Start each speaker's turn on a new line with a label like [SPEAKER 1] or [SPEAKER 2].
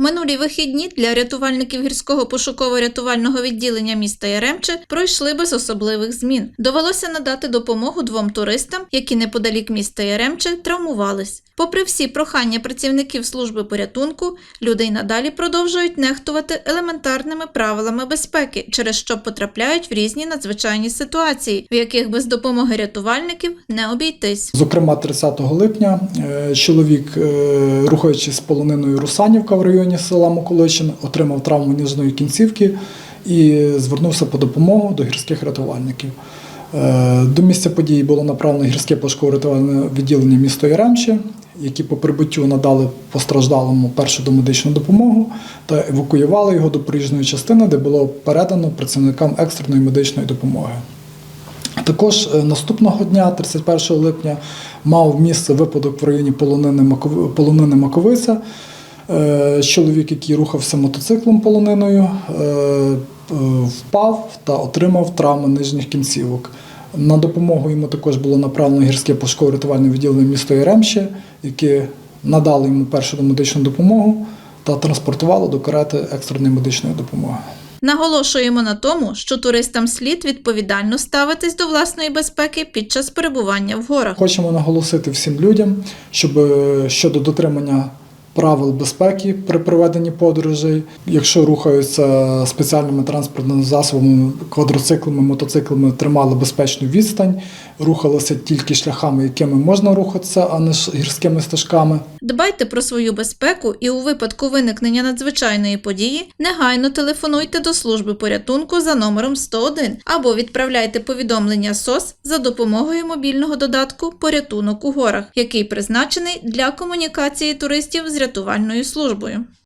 [SPEAKER 1] Минулі вихідні для рятувальників гірського пошуково-рятувального відділення міста Яремче пройшли без особливих змін. Довелося надати допомогу двом туристам, які неподалік міста Яремче травмувались. Попри всі прохання працівників служби порятунку, люди й надалі продовжують нехтувати елементарними правилами безпеки, через що потрапляють в різні надзвичайні ситуації, в яких без допомоги рятувальників не обійтись.
[SPEAKER 2] Зокрема, 30 липня е, чоловік, е, рухаючись з полониною Русанівка в районі села Миколичин, отримав травму ніжної кінцівки і звернувся по допомогу до гірських рятувальників. Е, До місця події було направлено гірське пошуково-рятувальне відділення міста Яремче, які по прибуттю надали постраждалому першу домедичну допомогу та евакуювали його до проїжджої частини, де було передано працівникам екстреної медичної допомоги. Також е, наступного дня, 31 липня, мав місце випадок в районі полонини, Маковиця. Е, Чоловік, який рухався мотоциклом полониною, е, впав та отримав травми нижніх кінцівок. На допомогу йому також було направлено гірське пошуково-рятувальне відділення міста Яремще, яке надало йому першу медичну допомогу та транспортувало до карети екстреної медичної допомоги.
[SPEAKER 1] Наголошуємо на тому, що туристам слід відповідально ставитись до власної безпеки під час перебування в горах.
[SPEAKER 2] Хочемо наголосити всім людям, щоб е, щодо дотримання правил безпеки при проведенні подорожей, якщо рухаються спеціальними транспортними засобами, квадроциклами, мотоциклами, тримали безпечну відстань, рухалися тільки шляхами, якими можна рухатися, а не гірськими стежками.
[SPEAKER 1] Дбайте про свою безпеку і у випадку виникнення надзвичайної події негайно телефонуйте до служби порятунку за номером 101 або відправляйте повідомлення СОС за допомогою мобільного додатку Порятунок у горах, який призначений для комунікації туристів з рятувальною службою.